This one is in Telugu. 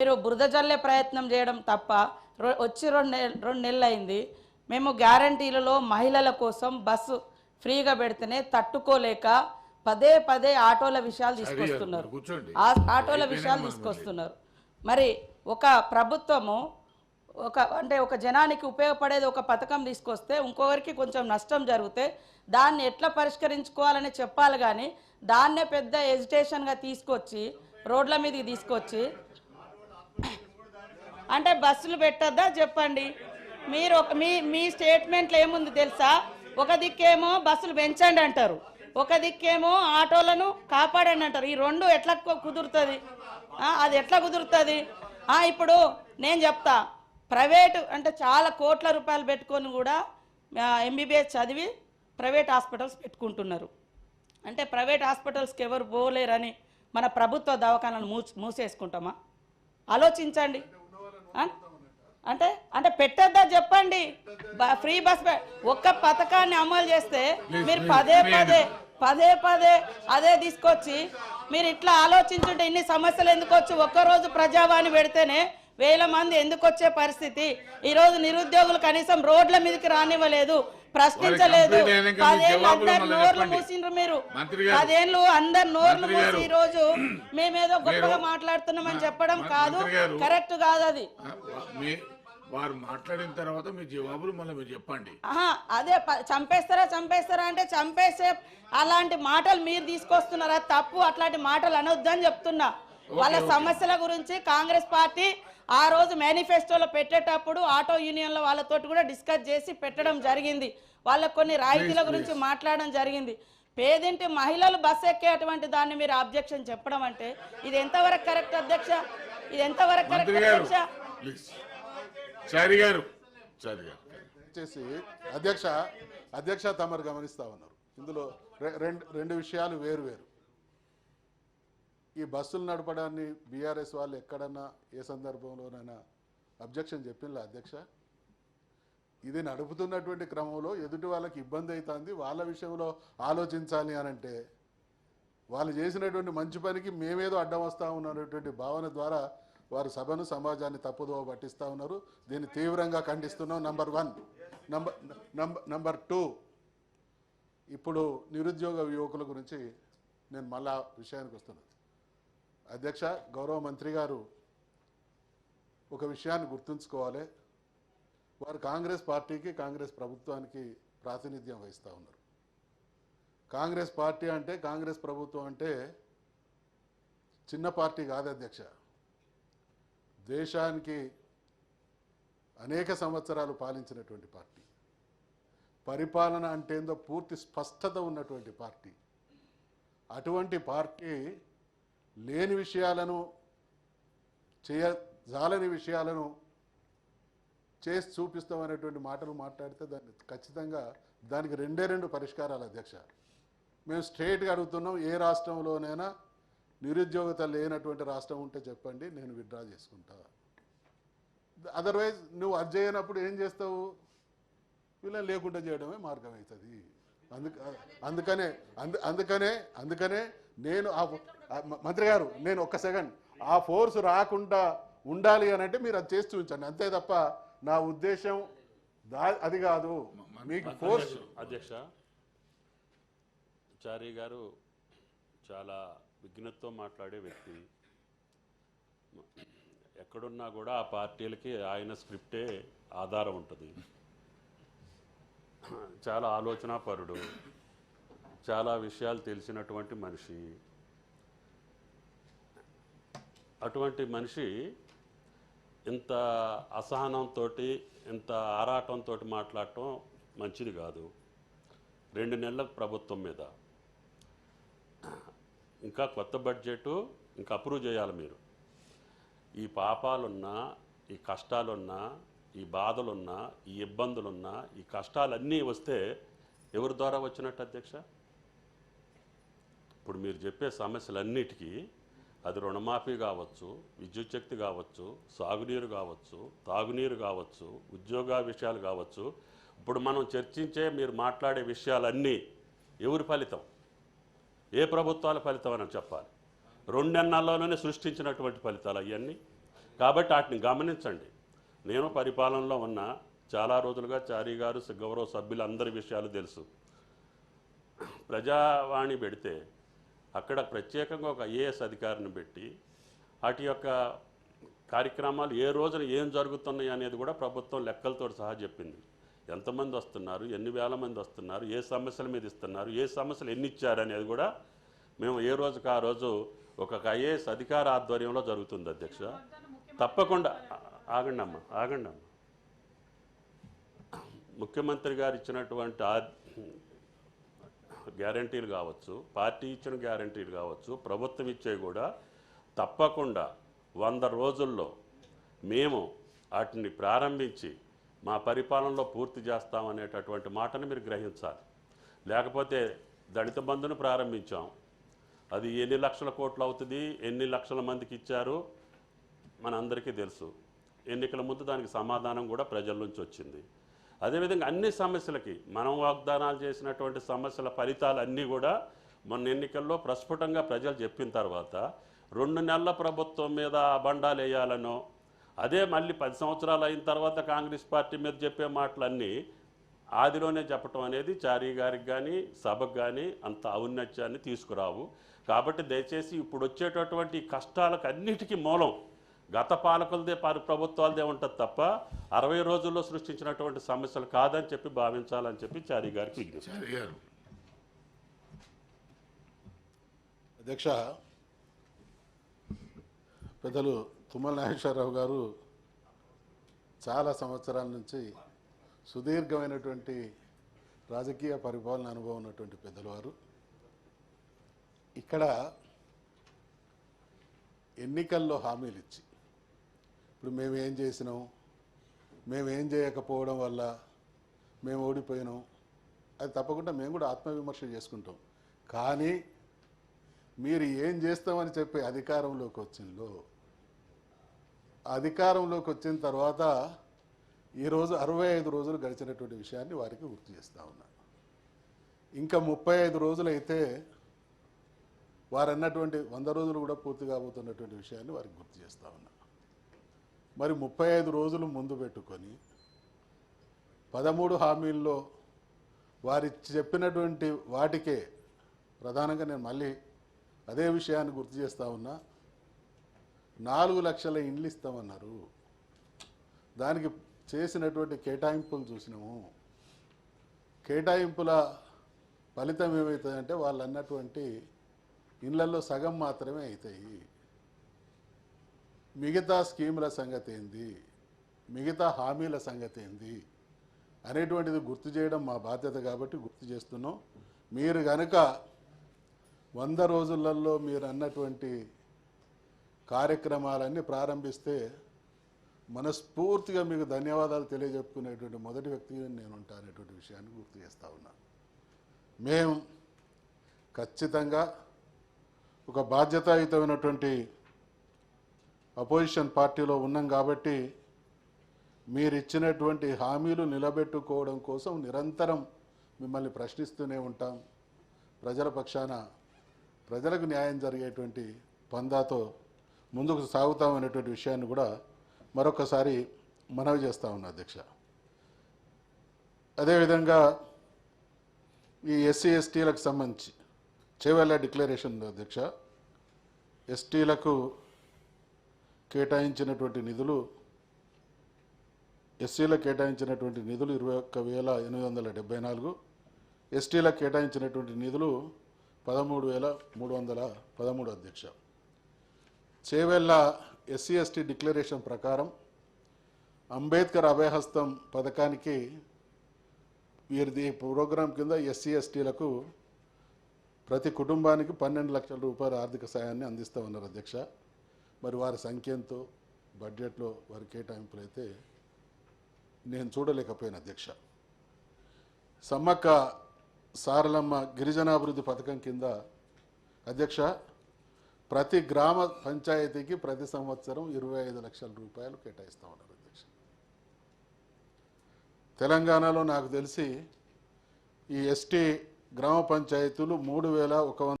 మీరు బురద జల్లే ప్రయత్నం చేయడం తప్ప వచ్చి రెండు నెల రెండు నెలలు అయింది మేము గ్యారంటీలలో మహిళల కోసం బస్సు ఫ్రీగా పెడితేనే తట్టుకోలేక పదే పదే ఆటోల విషయాలు తీసుకొస్తున్నారు. ఆ ఆటోల విషయాలు తీసుకొస్తున్నారు. మరి ఒక ప్రభుత్వము ఒక అంటే ఒక జనానికి ఉపయోగపడేది ఒక పథకం తీసుకొస్తే ఇంకొకరికి కొంచెం నష్టం జరిగితే దాన్ని ఎట్లా పరిష్కరించుకోవాలని చెప్పాలి కానీ దాన్నే పెద్ద ఎజిటేషన్గా తీసుకొచ్చి రోడ్ల మీదకి తీసుకొచ్చి అంటే బస్సులు పెట్టద్దా చెప్పండి. మీరు ఒక మీ మీ స్టేట్మెంట్లో ఏముంది తెలుసా? ఒక దిక్కేమో బస్సులు పెంచండి అంటారు. ఒక దిక్కేమో ఆటోలను కాపాడండి అంటారు. ఈ రెండు ఎట్లా కుదురుతుంది? అది ఎట్లా కుదురుతుంది? ఇప్పుడు నేను చెప్తా. ప్రైవేటు అంటే చాలా కోట్ల రూపాయలు పెట్టుకొని కూడా ఎంబీబీఎస్ చదివి ప్రైవేట్ హాస్పిటల్స్ పెట్టుకుంటున్నారు. అంటే ప్రైవేట్ హాస్పిటల్స్కి ఎవరు పోలేరని మన ప్రభుత్వ దవాఖానాలు మూసేసుకుంటామా? ఆలోచించండి. అంటే అంటే పెట్టద్దా చెప్పండి. బ- ఫ్రీ బస్ ఒక్క పథకాన్ని అమలు చేస్తే మీరు పదే పదే పదే పదే అదే తీసుకొచ్చి మీరు ఇట్లా ఆలోచించుంటే ఇన్ని సమస్యలు ఎందుకు వచ్చి ఒక్కరోజు ప్రజావాణి పెడితేనే వేల మంది ఎందుకు వచ్చే పరిస్థితి? ఈరోజు నిరుద్యోగులు కనీసం రోడ్ల మీదకి రానివ్వలేదు. ప్రశ్నించలేదు పదేళ్ళు అందరు నోర్లు. మూసిండ్రు మీరు. పదేళ్ళు అందరు నోర్లు మూసి. ఈ రోజు మేమేదో గొప్పగా మాట్లాడుతున్నామని చెప్పడం కాదు. కరెక్ట్ కాదు అది వారు మాట్లాడిన తర్వాత మీ జవాబులు మళ్ళీ మీరు చెప్పండి అదే చంపేస్తారా చంపేస్తారా అంటే చంపేసే అలాంటి మాటలు మీరు తీసుకొస్తున్నారా తప్పు అట్లాంటి మాటలు అనొద్దని చెప్తున్నా వాళ్ళ సమస్యల గురించి కాంగ్రెస్ పార్టీ ఆ రోజు మేనిఫెస్టోలో పెట్టేటప్పుడు ఆటో యూనియన్ల వాళ్ళతోటి కూడా డిస్కస్ చేసి పెట్టడం జరిగింది. వాళ్ళకు కొన్ని రాయితీల గురించి మాట్లాడడం జరిగింది. పేదింటి మహిళలు బస్ ఎక్కేటువంటి దాన్ని మీరు అబ్జెక్షన్ చెప్పడం అంటే ఇది ఎంతవరకు కరెక్ట్ అధ్యక్ష? ఇది ఎంతవరకు కరెక్ట్ అధ్యక్ష? ప్లీజ్ చారి గారు చారి గారు. చేసి అధ్యక్ష అధ్యక్ష తమరు గమనిస్తా ఉన్నారు. ఇందులో రెండు రెండు విషయాలు వేరు వేరు. ఈ బస్సులు నడపడాన్ని బీఆర్ఎస్ వాళ్ళు ఎక్కడన్నా ఏ సందర్భంలోనైనా అబ్జెక్షన్ చెప్పిందా అధ్యక్ష? ఇది నడుపుతున్నటువంటి క్రమంలో ఎదుటి వాళ్ళకి ఇబ్బంది అవుతుంది. వాళ్ళ విషయంలో ఆలోచించాలి అని అంటే వాళ్ళు చేసినటువంటి మంచి పనికి మేమేదో అడ్డం వస్తా ఉన్నటువంటి భావన ద్వారా వారు సభను సమాజాన్ని తప్పుదోవ పట్టిస్తూ ఉన్నారు. దీన్ని తీవ్రంగా ఖండిస్తున్నాం. Number one. Number number number two. ఇప్పుడు నిరుద్యోగ యువకుల గురించి నేను మళ్ళా విషయానికి వస్తున్నాను అధ్యక్ష గౌరవ మంత్రి గారు ఒక విషయాన్ని గుర్తుంచుకోవాలి. వారు కాంగ్రెస్ పార్టీకి కాంగ్రెస్ ప్రభుత్వానికి ప్రాతినిధ్యం వహిస్తూ ఉన్నారు. కాంగ్రెస్ పార్టీ అంటే కాంగ్రెస్ ప్రభుత్వం అంటే చిన్న పార్టీ కాదు అధ్యక్ష. దేశానికి అనేక సంవత్సరాలు పాలించినటువంటి పార్టీ. పరిపాలన అంటే ఏందో పూర్తి స్పష్టత ఉన్నటువంటి పార్టీ. అటువంటి పార్టీ లేని విషయాలను చేయ జాలని విషయాలను చేసి చూపిస్తామనేటువంటి మాటలు మాట్లాడితే దాన్ని ఖచ్చితంగా దానికి రెండే రెండు పరిష్కారాలు అధ్యక్ష. మేము స్ట్రేట్గా అడుగుతున్నాం ఏ రాష్ట్రంలోనైనా నిరుద్యోగత లేనటువంటి రాష్ట్రం ఉంటే చెప్పండి నేను విత్డ్రా చేసుకుంటా. అదర్వైజ్ నువ్వు అది చేయనప్పుడు ఏం చేస్తావు? వీళ్ళని లేకుండా చేయడమే మార్గం అవుతుంది. అందుకనే అందు అందుకనే అందుకనే నేను ఆ మంత్రి గారు నేను ఒక్క సెకండ్. ఆ ఫోర్స్ రాకుండా ఉండాలి అని అంటే మీరు అది చేసి చూపించండి. అంతే తప్ప నా ఉద్దేశం అది కాదు. మీకు ఫోర్స్ అధ్యక్ష చారి గారు చాలా విఘ్నతతో మాట్లాడే వ్యక్తి. ఎక్కడున్నా కూడా ఆ పార్టీలకి ఆయన స్క్రిప్టే ఆధారం ఉంటుంది. చాలా ఆలోచనాపరుడు. చాలా విషయాలు తెలిసినటువంటి మనిషి. అటువంటి మనిషి ఇంత అసహనంతో ఇంత ఆరాటంతో మాట్లాడటం మంచిది కాదు. రెండు నెలల ప్రభుత్వం మీద. ఇంకా కొత్త బడ్జెట్ ఇంకా అప్రూవ్ చేయాలి మీరు. ఈ పాపాలున్నా ఈ కష్టాలున్నా ఈ బాధలున్నా ఈ ఇబ్బందులున్నా ఈ కష్టాలన్నీ వస్తే ఎవరి ద్వారా వచ్చినట్టు అధ్యక్ష? ఇప్పుడు మీరు చెప్పే సమస్యలన్నిటికీ అది రుణమాఫీ కావచ్చు విద్యుత్ శక్తి కావచ్చు సాగునీరు కావచ్చు తాగునీరు కావచ్చు ఉద్యోగ విషయాలు కావచ్చు. ఇప్పుడు మనం చర్చించే మీరు మాట్లాడే విషయాలన్నీ ఎవరి ఫలితం? ఏ ప్రభుత్వాల ఫలితం అని చెప్పాలి. రెండెన్నాల్లోనే సృష్టించినటువంటి ఫలితాలు అవన్నీ. కాబట్టి వాటిని గమనించండి. నేను పరిపాలనలో ఉన్న చాలా రోజులుగా చారీ గారు గౌరవ సభ్యులు అందరి విషయాలు తెలుసు. ప్రజావాణి పెడితే అక్కడ ప్రత్యేకంగా ఒక ఐఏఎస్ అధికారిని పెట్టి వాటి యొక్క కార్యక్రమాలు ఏ రోజున ఏం జరుగుతున్నాయి అనేది కూడా ప్రభుత్వం లెక్కలతో సహా చెప్పింది. ఎంతమంది వస్తున్నారు ఎన్ని వేల మంది వస్తున్నారు ఏ సమస్యల మీద ఇస్తున్నారు ఏ సమస్యలు ఎన్ని ఇచ్చారు అనేది కూడా మేము ఏ రోజుకు ఆ రోజు ఒక ఐఏఎస్ అధికార ఆధ్వర్యంలో జరుగుతుంది అధ్యక్ష. తప్పకుండా. ఆగండి అమ్మ ఆగండి అమ్మ. ముఖ్యమంత్రి గారు ఇచ్చినటువంటి గ్యారంటీలు కావచ్చు పార్టీ ఇచ్చిన గ్యారంటీలు కావచ్చు ప్రభుత్వం ఇచ్చేవి కూడా తప్పకుండా వంద రోజుల్లో మేము వాటిని ప్రారంభించి మా పరిపాలనలో పూర్తి చేస్తామనేటటువంటి మాటను మీరు గ్రహించాలి. లేకపోతే దళిత బంధును ప్రారంభించాం. అది ఎన్ని లక్షల కోట్లు అవుతుంది ఎన్ని లక్షల మందికి ఇచ్చారు మనందరికీ తెలుసు. ఎన్నికల ముందు దానికి సమాధానం కూడా ప్రజల నుంచి వచ్చింది. అదేవిధంగా అన్ని సమస్యలకి మనం వాగ్దానాలు చేసినటువంటి సమస్యల ఫలితాలు అన్నీ కూడా మొన్న ఎన్నికల్లో ప్రస్ఫుటంగా ప్రజలు చెప్పిన తర్వాత రెండు నెలల ప్రభుత్వం మీద అబండాలు వేయాలనో అదే మళ్ళీ పది సంవత్సరాలు అయిన తర్వాత కాంగ్రెస్ పార్టీ మీద చెప్పే మాటలన్నీ ఆదిలోనే చెప్పటం అనేది చారీ గారికి కానీ సభకు కానీ అంత ఔన్నత్యాన్ని తీసుకురావు. కాబట్టి దయచేసి ఇప్పుడు వచ్చేటటువంటి కష్టాలకు అన్నిటికీ మూలం గత పాలకులదే పరి ప్రభుత్వాలదే ఉంటుంది తప్ప అరవై రోజుల్లో సృష్టించినటువంటి సమస్యలు కాదని చెప్పి భావించాలని చెప్పి చారీ గారికి విజ్ఞప్తి. అధ్యక్ష పెద్దలు తుమ్మల నాగేశ్వరరావు గారు చాలా సంవత్సరాల నుంచి సుదీర్ఘమైనటువంటి రాజకీయ పరిపాలన అనుభవం ఉన్నటువంటి పెద్దలు వారు. ఇక్కడ ఎన్నికల్లో హామీలు ఇచ్చి ఇప్పుడు మేము ఏం చేసినాం? మేము ఏం చేయకపోవడం వల్ల మేము ఓడిపోయినాం. అది తప్పకుండా మేము కూడా ఆత్మవిమర్శ చేసుకుంటాం. కానీ మీరు ఏం చేస్తామని చెప్పి అధికారంలోకి వచ్చిందో అధికారంలోకి వచ్చిన తర్వాత ఈరోజు అరవై ఐదు రోజులు గడిచినటువంటి విషయాన్ని వారికి గుర్తు చేస్తా ఉన్నాను ఇంకా ముప్పై ఐదు రోజులు అయితే వారు అన్నటువంటి వంద రోజులు కూడా పూర్తి కాబోతున్నటువంటి విషయాన్ని వారికి గుర్తు చేస్తూ ఉన్నా. మరి ముప్పై ఐదు రోజులు ముందు పెట్టుకొని పదమూడు హామీల్లో వారి చెప్పినటువంటి వాటికే ప్రధానంగా నేను మళ్ళీ అదే విషయాన్ని గుర్తు చేస్తా ఉన్నా. నాలుగు లక్షల ఇండ్లు ఇస్తామన్నారు. దానికి చేసినటువంటి కేటాయింపులు చూసినాము. కేటాయింపుల ఫలితం ఏమవుతుందంటే వాళ్ళు అన్నటువంటి ఇళ్ళలో సగం మాత్రమే అవుతాయి. మిగతా స్కీముల సంగతి ఏంది మిగతా హామీల సంగతి ఏంది అనేటువంటిది గుర్తు చేయడం మా బాధ్యత కాబట్టి గుర్తు చేస్తున్నాం. మీరు కనుక వంద రోజులలో మీరు అన్నటువంటి కార్యక్రమాలన్నీ ప్రారంభిస్తే మనస్ఫూర్తిగా మీకు ధన్యవాదాలు తెలియజెప్పుకునేటువంటి మొదటి వ్యక్తిగా నేను ఉంటాననేటువంటి విషయాన్ని గుర్తు చేస్తా ఉన్నా. మేము ఖచ్చితంగా ఒక బాధ్యతాయుతమైనటువంటి అపోజిషన్ పార్టీలో ఉన్నాం కాబట్టి మీరు ఇచ్చినటువంటి హామీలు నిలబెట్టుకోవడం కోసం నిరంతరం మిమ్మల్ని ప్రశ్నిస్తూనే ఉంటాం. ప్రజల పక్షాన ప్రజలకు న్యాయం జరిగేటువంటి పందాతో ముందుకు సాగుతామనేటువంటి విషయాన్ని కూడా మరొకసారి మనవి చేస్తా ఉన్నా అధ్యక్ష. అదేవిధంగా ఈ ఎస్సీ ఎస్టీలకు సంబంధించి చేవెళ్ళ డిక్లరేషన్ అధ్యక్ష. ఎస్టీలకు కేటాయించినటువంటి నిధులు ఎస్సీలకు కేటాయించినటువంటి నిధులు ఇరవై ఒక్క వేల ఎనిమిది వందల డెబ్బై నాలుగు ఎస్టీలకు కేటాయించినటువంటి నిధులు పదమూడు వేల మూడు వందల పదమూడు అధ్యక్ష. చేవెళ్ళ ఎస్సీ ఎస్టీ డిక్లరేషన్ ప్రకారం అంబేద్కర్ అభయహస్తం పథకానికి వీరిది ప్రోగ్రాం కింద ఎస్సీ ఎస్టీలకు ప్రతి కుటుంబానికి పన్నెండు లక్షల రూపాయల ఆర్థిక సాయాన్ని అందిస్తామన్నారు అధ్యక్ష. మరి వారి సంఖ్య ఎంతో బడ్జెట్లో వారి కేటాయింపులు అయితే నేను చూడలేకపోయాను అధ్యక్ష. సమ్మక్క సారలమ్మ గిరిజనాభివృద్ధి పథకం కింద అధ్యక్ష ప్రతి గ్రామ పంచాయతీకి ప్రతి సంవత్సరం ఇరవై ఐదు లక్షల రూపాయలు కేటాయిస్తూ ఉన్నారు అధ్యక్ష. తెలంగాణలో నాకు తెలిసి ఈ ఎస్టీ గ్రామ పంచాయతీలు మూడు వేల ఒక